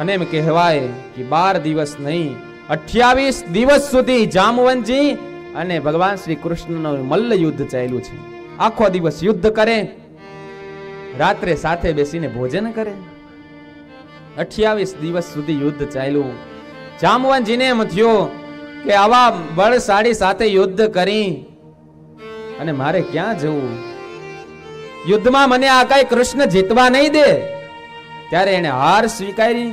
અને એમ કહેવાય કે બાર દિવસ નહીં, અઠ્યાવીસ દિવસ સુધી જામવંતજી અને ભગવાન શ્રી કૃષ્ણનું મલ્લ યુદ્ધ ચાલ્યું છે. આખો દિવસ યુદ્ધ કરે, રાત્રે સાથે બેસીને ભોજન કરે. અઠ્યાવીસ દિવસ સુધી યુદ્ધ ચાલ્યું. જામવંતજીને એમ થયો કે આવા બળશાળી સાથે યુદ્ધ કરી, અને મારે ક્યાં જવું? યુદ્ધમાં મને આ કઈ કૃષ્ણ જીતવા નહીં દે. ત્યારે એને હાર સ્વીકારી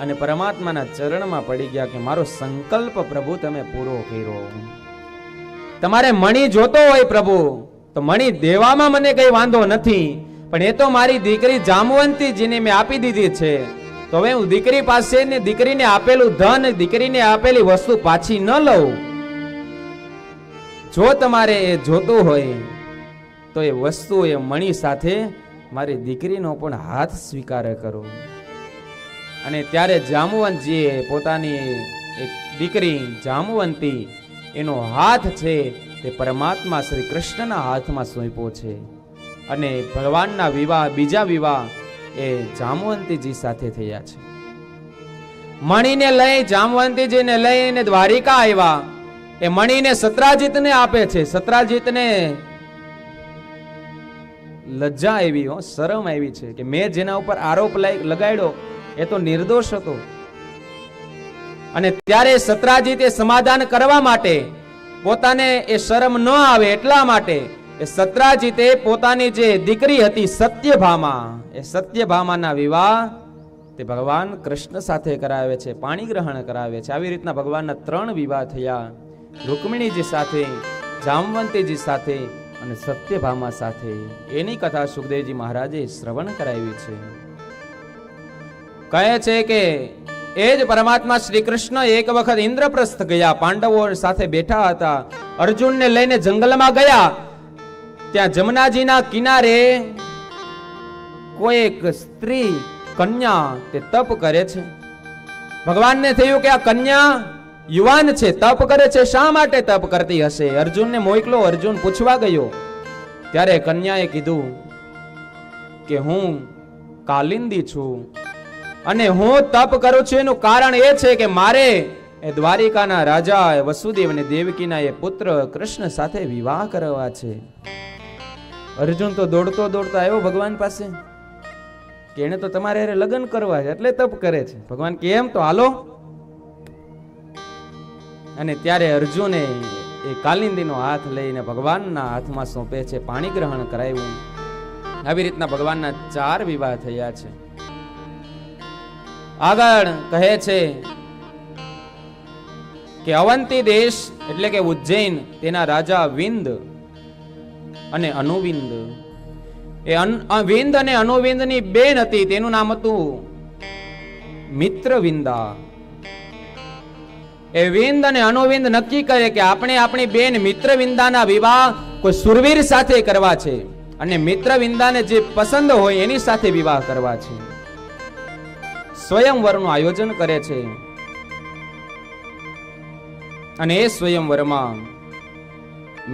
અને પરમાત્માના ચરણમાં પડી ગયા કે મારો સંકલ્પ પ્રભુ તમે પૂરો કર્યો. તમારે મણી જોતો હોય પ્રભુ, તો મણી દેવામાં મને કઈ વાંધો નથી, પણ એ તો મારી દીકરી જામવંતીજીને મેં આપી દીધી છે. તો હવે હું દીકરી પાસે ને દીકરીને આપેલું ધન, દીકરીને આપેલી વસ્તુ પાછી ન લઉં. જો તમારે એ જોતું હોય, તો એ વસ્તુ એ મણી સાથે મારી દીકરીનો પણ હાથ સ્વીકાર કરો. અને ત્યારે જામવંતજીએ પોતાની એક દીકરી જામવંતી, એનો હાથ છે તે પરમાત્મા શ્રી કૃષ્ણના હાથમાં સોંપ્યો છે. અને ભગવાનના વિવાહ, બીજા વિવાહ એ જામવંતીજી સાથે થયા છે. મણીને લઈ, જામવંતીજીને લઈને દ્વારિકા આવ્યા. એ મણીને સત્રાજીતને આપે છે. સત્રાજીતને લજ્જા આવી, હો, શરમ આવી છે કે મેં જેના ઉપર આરોપ લાગ- લગાડ્યો, એ તો નિર્દોષ હતો. અને ત્યારે સત્રાજીતે સમાધાન કરવા માટે પોતાને એ શરમ ન આવે એટલા માટે એ સત્રાજીતે પોતાની જે દીકરી હતી સત્યભામા, એ સત્યભામાના વિવાહ તે ભગવાન કૃષ્ણ સાથે કરાવે છે, પાણી ગ્રહણ કરાવે છે. આવી રીતના ભગવાનના ત્રણ વિવાહ થયા. રૂકમિણીજી સાથે, જામવંતીજી સાથે અને સત્યભામા સાથે એની કથા સુખદેવજી મહારાજે શ્રવણ કરાવી છે. કહે છે કે, એ જ પરમાત્મા શ્રી કૃષ્ણ એક વખત ઇન્દ્રપ્રસ્થ ગયા. પાંડવો સાથે બેઠા હતા. અર્જુનને લઈને જંગલમાં ગયા. ત્યાં જમનાજીના કિનારે કોઈ એક સ્ત્રી કન્યા તે તપ કરે છે. ભગવાનને થયું કે આ કન્યા યુવાન છે, તપ કરે છે, શા માટે તપ કરતી હશે? અર્જુનને મોકલો, અર્જુન પૂછવા ગયો. ત્યારે કન્યાએ કીધું કે હું કાલિંદી છું અને હું તપ કરું છું. એનું કારણ એ છે કે મારે એ દ્વારિકાના રાજા વસુદેવ અને દેવકીના એ પુત્ર કૃષ્ણ સાથે વિવાહ કરવા છે. અર્જુન તો દોડતો દોડતો આવ્યો ભગવાન પાસે. કે એને તો તમારે લગ્ન કરવા છે, એટલે તપ કરે છે. ભગવાન કે એમ તો, હાલો અને ત્યારે અર્જુને એ કાલિંદીનો હાથ લઈને ભગવાનના હાથમાં સોંપે છે, પાણી ગ્રહણ કરાવ્યું આવી રીતના ભગવાનના ચાર વિવાહ થયા છે. આગળ કહે છે કે અવંતી દેશ એટલે કે ઉજ્જૈન, તેના રાજા વિંદ અને અનુવિંદ. એ વિંદ અને અનુવિંદની બેન હતી, તેનું નામ હતું મિત્રવિંદા. એ વિંદ અને અનુવિંદ નક્કી કરે કે આપણે આપણી બેન મિત્રવિંદાના વિવાહ કોઈ સુરવીર સાથે કરવા છે અને મિત્રવિંદાને જે પસંદ હોય એની સાથે વિવાહ કરવા છે. સ્વયંવરનું આયોજન કરે છે. અને એ સ્વયંવરમાં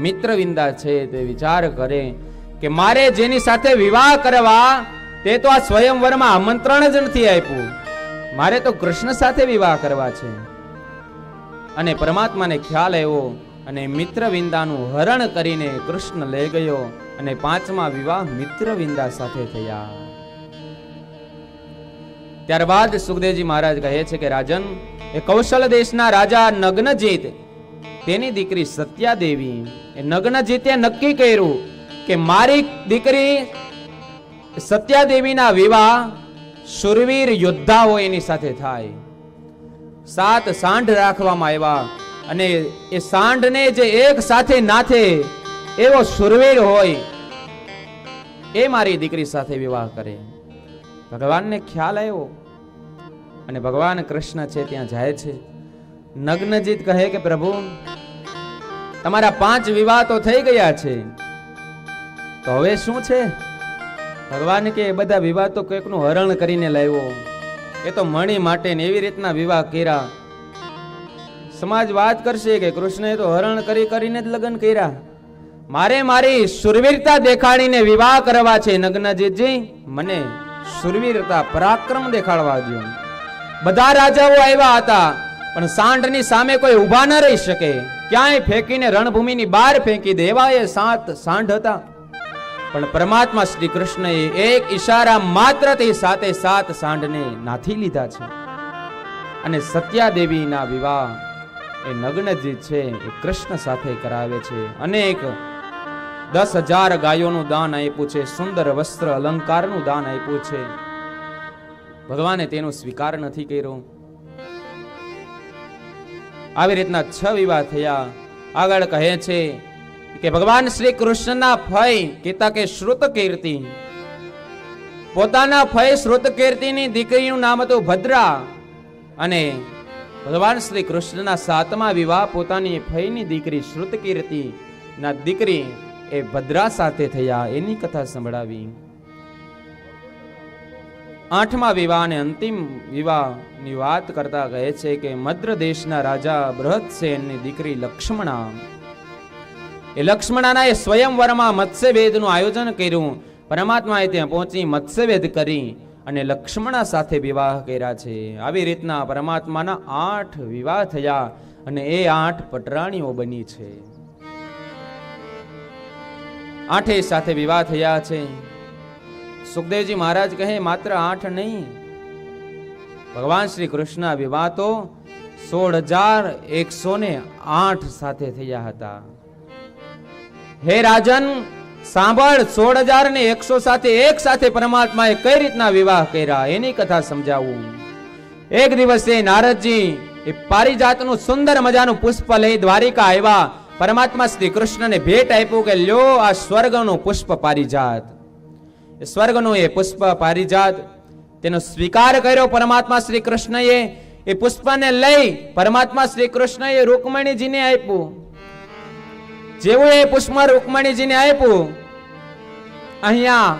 મિત્રવિંદા છે તે વિચાર કરે કે મારે જેની સાથે વિવાહ કરવા તે તો આ સ્વયંવરમાં આમંત્રણ જ નથી આપ્યું. મારે તો કૃષ્ણ સાથે વિવાહ કરવા છે. અને પરમાત્માને ખ્યાલ આવ્યો અને મિત્રવિંદાનું હરણ કરીને કૃષ્ણ લઈ ગયો અને પાંચમા વિવાહ મિત્રવિંદા સાથે થયા. ત્યારબાદ સુખદેવજી મહારાજ કહે છે કે, રાજન, એ કૌશલ દેશના રાજા નગ્નજીત, તેની દીકરી સત્યાદેવી, એ નગ્નજીતે નક્કી કર્યું કે મારી દીકરી સત્યાદેવીના વિવાહ શુરવીર યોદ્ધા હોય એની સાથે થાય. સાત સાંઢ રાખવામાં આવ્યા. અને એ સાંઢને જે એક સાથે નાથે, એવો સુરવીર હોય, એ મારી દીકરી સાથે વિવાહ કરે. ભગવાનને ખ્યાલ આવ્યો. અને ભગવાન કૃષ્ણ છે, ત્યાં જાય છે. નગ્નજીત કહે કે, પ્રભુ, તમારા પાંચ વિવાહ તો થઈ ગયા છે. તો હવે શું છે? ભગવાન કે, બધા વિવાહ તો કોઈકનું હરણ કરીને લાવ્યો. એ તો મણી માટે ને એવી રીતના વિવાહ કર્યા. સમાજ વાત કરશે કે કૃષ્ણએ તો હરણ કરી કરીને જ લગ્ન કર્યા. મારે મારી સુરવીરતા દેખાડીને વિવાહ કરવા છે નગ્નજીતજી, મને સુરવીરતા પરાક્રમ દેખાડવા દો બધા રાજાઓ આવ્યા હતા, પણ સાંઢની સામે કોઈ ઊભા ન રહી શકે. ક્યાંય ફેંકીને રણભૂમિની બહાર ફેંકી દે એવા એ સાત સાંઢ હતા. પણ પરમાત્મા શ્રી કૃષ્ણએ એક ઈશારા માત્રથી સાતે સાત સાંઢને નાથી લીધા છે. અને સત્યાદેવીના વિવાહ એ નગ્નજી છે એ કૃષ્ણ સાથે કરાવે છે. અનેક દસ હજાર ગાયોનું દાન આપ્યું છે, સુંદર વસ્ત્ર અલંકારનું દાન આપ્યું છે. ભગવાને તેનો સ્વીકાર નથી કર્યો. આવી રીતના છ વિવાહ થયા. આગળ કહે છે કે ભગવાન શ્રી કૃષ્ણના ફય કીતા કે શ્રુત કીર્તિ. પોતાના ફય શ્રુત કીર્તિની દીકરીનું નામ હતું ભદ્રા. અને ભગવાન શ્રી કૃષ્ણના સાતમા વિવાહ પોતાની ફઈની દીકરી શ્રુત કીર્તિના દીકરી એ ભદ્રા સાથે થયા એની કથા સંભળાવી. આઠમા વિવાહ અને અંતિમ વિવાહની વાત કરતા કહે છે કે મદ્ર દેશના રાજા બૃહદસેનની દીકરી લક્ષ્મણા એ લક્ષ્મણાના એ સ્વયંવરમાં મત્સ્યવેદનું આયોજન કર્યું. પરમાત્માએ ત્યાં પહોંચી મત્સ્યવેદ કરી અને લક્ષ્મણા સાથે વિવાહ કર્યા છે. આવી રીતના પરમાત્માના આઠ વિવાહ થયા અને એ આઠ પટરાણીઓ બની છે. આઠે સાથે વિવાહ થયા છે. સુખદેવજી મહારાજ કહે, માત્ર આઠ નહીં. ભગવાન શ્રી કૃષ્ણ વિવાહ તો સોળ હજાર એકસો ને આઠ સાથે થયા હતા. હે રાજન, સાંભળ સોળ હજાર ને એકસો સાથે એક સાથે પરમાત્માએ કઈ રીતના વિવાહ કર્યા એની કથા સમજાવું. એક દિવસે નારદજી એ પારિજાતનું સુંદર મજાનું પુષ્પ લઈ દ્વારિકા આવ્યા. પરમાત્મા શ્રી કૃષ્ણને ભેટ આપ્યું કે લ્યો આ સ્વર્ગનું પુષ્પ પારિજાત. સ્વર્ગનું એ પુષ્પ પારિજાત. તેનો સ્વીકાર કર્યો પરમાત્મા શ્રી કૃષ્ણએ. એ પુષ્પને લઈ પરમાત્મા શ્રી કૃષ્ણએ રૂકમણીજીને આપ્યું. જેવું એ પુષ્પ રૂકમણીજીને આપ્યું, અહીંયા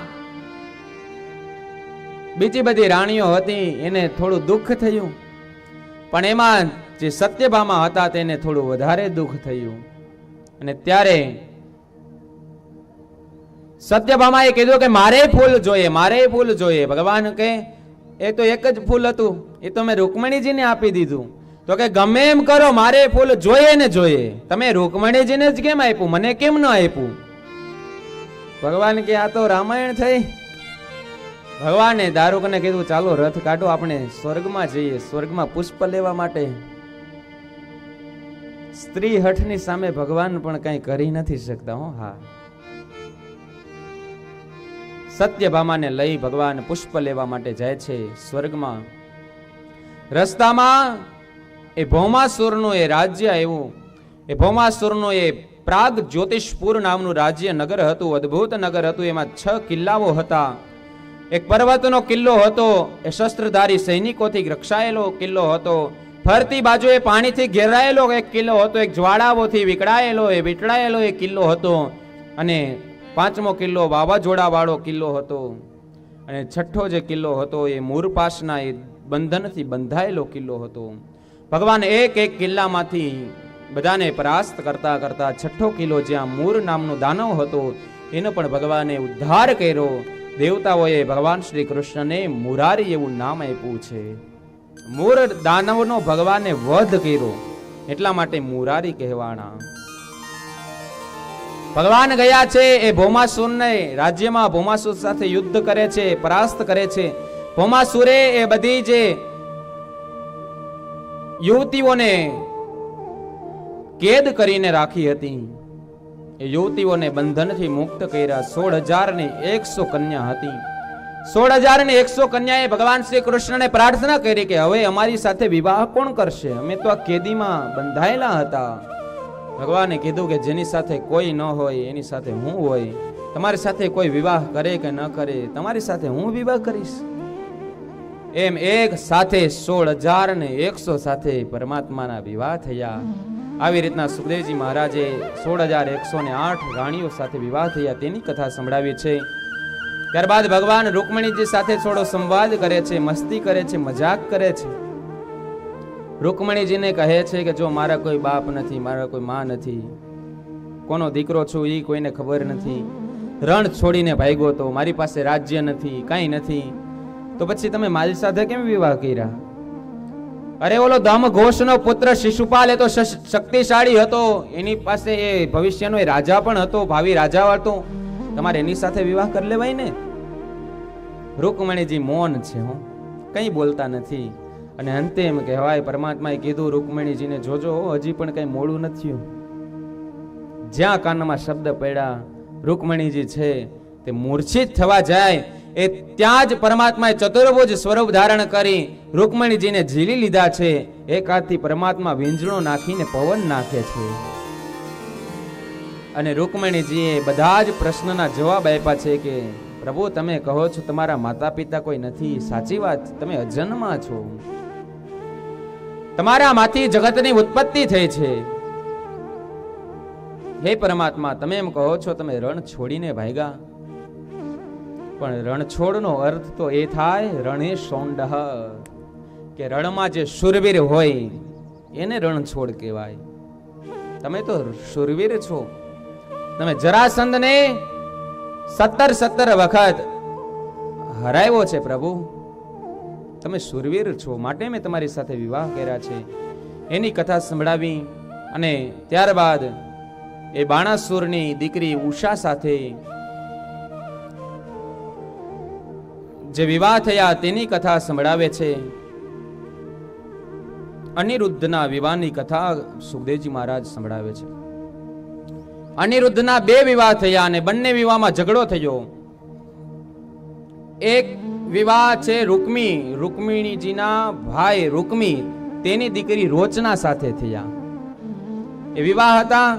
બીજી બધી રાણીઓ હતી, એને થોડું દુઃખ થયું. પણ એમાં જે સત્યભામા હતા તેને થોડું વધારે દુઃખ થયું. અને ત્યારે સત્યભામાએ કીધું કે મારે ફૂલ જોઈએ, મારે ફૂલ જોઈએ. ભગવાન કે એ તો એક જ ફૂલ હતું, એ તો મેં રૂકમણીજીને આપી દીધું. તો કે ગમે એમ કરો, મારે ફૂલ જોઈએ ને જોઈએ. તમે રૂકમણીજીને જ કેમ આપ્યું? મને કેમ ન આપ્યું? ભગવાન કે આ તો રામાયણ થઈ. ભગવાને દારૂકને કીધું, ચાલો રથ કાઢો, આપણે સ્વર્ગમાં જઈએ, સ્વર્ગમાં પુષ્પ લેવા માટે. સ્ત્રી હઠની સામે ભગવાન પણ કંઈ કરી નથી શકતા, હો, હા. સત્યભામાને લઈ ભગવાન પુષ્પ લેવા માટે જાય છે સ્વર્ગમાં. રસ્તામાં એ ભૌમાસુરનું એ રાજ્ય આવ્યું. એ ભૌમાસુરનું એ પ્રાગ જ્યોતિષપુર નામનું રાજ્ય નગર હતું, અદ્ભુત નગર હતું. એમાં છ કિલ્લાઓ હતા. એક પર્વતનો કિલ્લો હતો, એ શસ્ત્રધારી સૈનિકોથી રક્ષાયેલો કિલ્લો હતો. ફરતી બાજુએ પાણીથી ઘેરાયેલો એક કિલ્લો હતો, એક જ્વાળાઓથી વિકળાયેલો એ વીટળાયેલો એ કિલ્લો હતો. અને પાંચમો કિલ્લો વાવાઝોડાવાળો કિલ્લો હતો. અને છઠ્ઠો જે કિલ્લો હતો, એ મૂરપાસના એ બંધનથી બંધાયેલો કિલ્લો હતો. ભગવાન એક એક કિલ્લામાંથી બધાને પરાસ્ત કરતા કરતા છઠ્ઠો કિલ્લો જ્યાં મૂર નામનો દાનવ હતો, એનો પણ ભગવાને ઉદ્ધાર કર્યો. દેવતાઓએ ભગવાન શ્રી કૃષ્ણને મુરારી એવું નામ આપ્યું છે. મૂર દાનવનો ભગવાને વધ કર્યો, એટલા માટે મુરારી કહેવાણા. ભગવાન ગયા છે એ ભૌમાસુરને, રાજ્યમાં ભૌમાસુર સાથે યુદ્ધ કરે છે, પરાસ્ત કરે છે. ભૌમાસુરે એ બધી જે યુવતીઓને કેદ કરીને રાખી હતી. એ યુવતીઓને બંધનથી મુક્ત કર્યા સોળ હજાર ને એકસો કન્યા હતી. સોળ હજાર ને એકસો કન્યાએ ભગવાન શ્રી કૃષ્ણને પ્રાર્થના કરી કે હવે અમારી સાથે વિવાહ કોણ કરશે? અમે તો આ કેદીમાં બંધાયેલા હતા. ભગવાને કીધું કે જેની સાથે કોઈ ન હોય, એની સાથે હું હોય. તમારી સાથે કોઈ વિવાહ કરે કે ન કરે, તમારી સાથે હું વિવાહ કરીશ? એમ એક સાથે સોળ હજાર ને એકસો સાથે પરમાત્માના વિવાહ થયા. આવી રીતના સુખદેવજી મહારાજે સોળ હજાર એકસો ને આઠ રાણીઓ સાથે વિવાહ થયા તેની કથા સંભળાવી છે. ત્યારબાદ ભગવાન રૂકમણીજી સાથે થોડો સંવાદ કરે છે, મસ્તી કરે છે, મજાક કરે છે. રૂકમણીજીને કહે છે કે જો મારા કોઈ બાપ નથી, મારા કોઈ માં નથી, કોનો દીકરો છું એ કોઈને ખબર નથી. રણ છોડીને ભાગ્યો તો મારી પાસે રાજ્ય નથી, કાંઈ નથી. તો પછી તમે મારી સાથે કેમ વિવાહ કર્યા? અરે ઓલો દમ ઘોષનો પુત્ર શિશુપાલ એ તો શક્તિશાળી હતો. એની પાસે એ ભવિષ્યનો એ રાજા પણ હતો, ભાવિ રાજા હતો તમારે એની સાથે વિવાહ કરી લેવાય ને? રૂકમણીજી મૌન છે હું. કંઈ બોલતા નથી. અને અંતે એમ કહેવાય, પરમાત્માએ કીધું, રૂકમણીજીને જોજો, હજી પણ કંઈ મોડું નથી જ્યાં કાનમાં શબ્દ પડ્યા, રૂકમણીજી છે, તે મૂર્છિત થવા જાય એ ત્યાં જ પરમાત્માએ ચતુર્ભુજ સ્વરૂપ ધારણ કરી રૂકમણીજીને ઝીલી લીધા છે. એક પરમાત્મા વીંજણો નાખીને પવન નાખે છે. અને રૂકમણીજીએ બધા જ પ્રશ્નના જવાબ આપ્યા છે કે, પ્રભુ, તમે કહો છો તમારા માતા પિતા કોઈ નથી. સાચી વાત, તમે અજન્મા છો. તમારામાંથી જગતની ઉત્પત્તિ થઈ છે. હે પરમાત્મા, તમે એમ કહો છો તમે રણ છોડીને ભાગ્યા? પણ રણછોડનો અર્થ તો એ થાય, રણે સોંડહ. કે રણમાં જે શુરવીર હોય, એને રણછોડ કહેવાય. તમે તો શુરવીર છો. તમે જરાસંધને સત્તર સત્તર વખત હરાવ્યો છે પ્રભુ. તમે શુરવીર છો. માટે મેં તમારી સાથે વિવાહ કર્યા છે. એની કથા સંભળાવી અને ત્યારબાદ એ બાણાસુરની દીકરી ઉષા સાથે જે વિવાહ થયા તેની કથા સંભળાવે છે. અનિરુદ્ધના વિવાહની કથા સુખદેવજી મહારાજ સંભળાવે છે. અનિરુદ્ધના બે વિવાહ થયા અને બંને વિવાહમાં ઝઘડો થયો. એક વિવાહ છે રૂકમી, રૂકમિણીજીના ભાઈ રૂકમી, તેની દીકરી રોચના સાથે થયા. એ વિવાહ હતા